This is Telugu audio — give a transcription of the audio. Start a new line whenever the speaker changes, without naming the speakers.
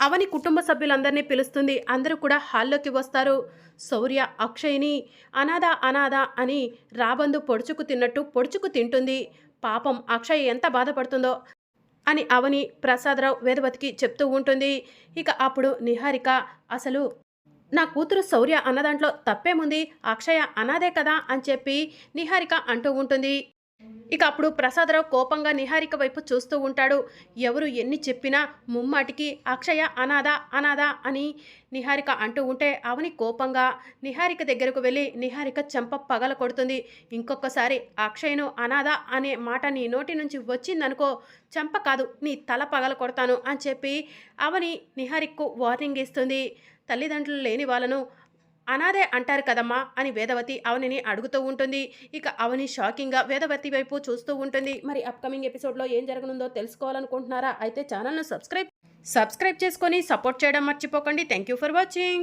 అవని కుటుంబ సభ్యులందరినీ పిలుస్తుంది. అందరూ కూడా హాల్లోకి వస్తారు. శౌర్య అక్షయ్ని అనాథ అనాథ అని రాబందు పొడుచుకు తిన్నట్టు పొడుచుకు తింటుంది. పాపం అక్షయ్ ఎంత బాధపడుతుందో అని అవని ప్రసాదరావు వేదవతికి చెప్తూ ఉంటుంది. ఇక అప్పుడు నిహారిక అసలు నా కూతురు శౌర్య అన్నదాంట్లో తప్పేముంది? అక్షయ అనాదే కదా? అని చెప్పి నిహారిక అంటూ ఉంటుంది. ఇక అప్పుడు ప్రసాదరావు కోపంగా నిహారిక వైపు చూస్తూ ఉంటాడు. ఎవరు ఎన్ని చెప్పినా ముమ్మాటికి అక్షయ అనాథ అనాథ అని నిహారిక అంటూ ఉంటే అవని కోపంగా నిహారిక దగ్గరకు వెళ్ళి నిహారిక చెంప పగల కొడుతుంది. ఇంకొకసారి అక్షయ్ను అనాథ అనే మాట నీ నోటి నుంచి వచ్చిందనుకో చెంప కాదు నీ తల పగల కొడతాను అని చెప్పి అవని నిహారికకు వార్నింగ్ ఇస్తుంది. తల్లిదండ్రులు లేని వాళ్ళను అనాథే అంటారు కదమ్మా అని వేదవతి అవనిని అడుగుతూ ఉంటుంది. ఇక అవని షాకింగ్గా వేదవతి వైపు చూస్తూ ఉంటుంది. మరి అప్కమింగ్ ఎపిసోడ్లో ఏం జరగనుందో తెలుసుకోవాలనుకుంటున్నారా? అయితే ఛానల్ను సబ్స్క్రైబ్ సబ్స్క్రైబ్ చేసుకొని సపోర్ట్ చేయడం మర్చిపోకండి. Thank you for watching.